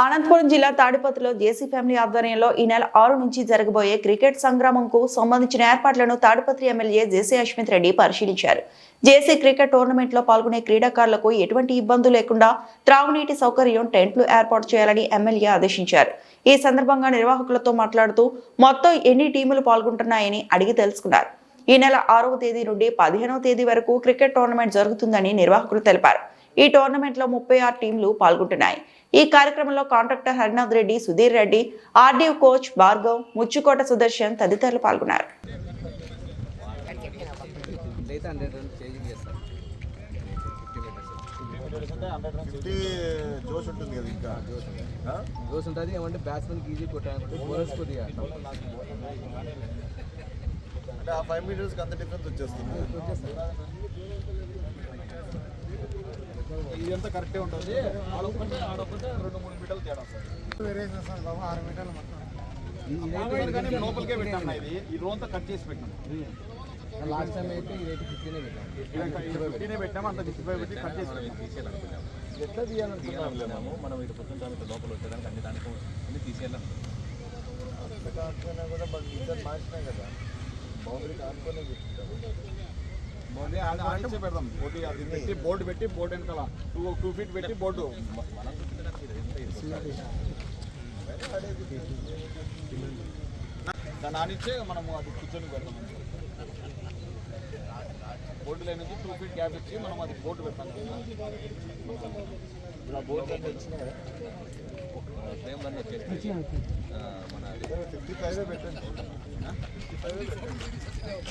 అనంతపురం జిల్లా తాడిపత్రిలో జేసీ ఫ్యామిలీ ఆధ్వర్యంలో ఈ నెల ఆరు నుంచి జరగబోయే క్రికెట్ సంగ్రామంకు సంబంధించిన ఏర్పాట్లను తాడిపత్రి ఎమ్మెల్యే జేసీ అశ్విత్ రెడ్డి పరిశీలించారు. జేసీ క్రికెట్ టోర్నమెంట్లో పాల్గొనే క్రీడాకారులకు ఎటువంటి ఇబ్బందులు లేకుండా త్రాగునీటి సౌకర్యం టెంట్లు ఏర్పాటు చేయాలని ఎమ్మెల్యే ఆదేశించారు. ఈ సందర్భంగా నిర్వాహకులతో మాట్లాడుతూ మొత్తం ఎన్ని టీములు పాల్గొంటున్నాయని అడిగి తెలుసుకున్నారు. ఈ నెల ఆరవ తేదీ నుండి పదిహేనవ తేదీ వరకు క్రికెట్ టోర్నమెంట్ జరుగుతుందని నిర్వాహకులు తెలిపారు. ఈ టోర్నమెంట్లో ముప్పై ఆరు టీంలు పాల్గొంటున్నాయి. ఈ కార్యక్రమంలో కాంట్రాక్టర్ హరినాథ్ రెడ్డి సుధీర్ రెడ్డి ఆర్డీవ్ కోచ్ భార్గవ్ ముచ్చుకోట సుదర్శన్ తదితరులు పాల్గొన్నారు. అయితే హండ్రెడ్ రన్ చేంజ్ చేస్తారు ఫిఫ్టీ జోష్ ఉంటుంది కదా ఇంకా. ఆ? జోస్ ఉంటుంది ఏమంటే బ్యాట్స్మెన్కి ఈజీ కొట్టాలంటే బౌలర్స్ కొద్దిగా. అంటే ఆ ఫైవ్ మీటర్స్కి అంత డిఫరెన్స్ వచ్చేస్తుంది. ఇదంతా కరెక్టే ఉంటుంది. ఆడొక్కటే ఆడొక్కటే రెండు మూడు మీటర్లు తేడా సార్. కానీ లోపలికే పెట్టాం ఇది. ఈ రోంతా కట్ చేసి పెట్టాం లాస్ట్ టైం అయితే ఇదైతే ఫిఫ్టీనే పెట్టాం. ఫిఫ్టీనే పెట్టాము? అంత ఫిఫ్టీ ఫైవ్ పెట్టి కట్ చేసి పెట్టాం ఎట్లా తీయాలనుకుంటున్నాం మనము మనం ఇటు పొద్దున్న దానికి లోపల వచ్చేదానికి అన్ని దానికి అన్ని తీసేయాలి. కాకపోయినా కూడా మన ఇద్దరు మార్చినాయి కదా. బౌండరీ కానుకోనే పెడదాం. బోర్డు అది పెట్టి బోర్డు పెట్టి బోర్డు వెనకాల టూ టూ ఫీట్ పెట్టి బోర్డు. దాన్ని ఆనిచ్చే మనము అది కూర్చొని పెడతాం బోర్డు లైన్ నుంచి టూ ఫీట్ గ్యాప్ ఇచ్చి మనం అది బోర్డు పెడతాం. ఇప్పుడు ఆ బోర్డు కదా? ఫ్రేమ్ అన్నీ వచ్చేసి మన ఫిఫ్టీ ఫైవ్ పెట్టండి. Fifty five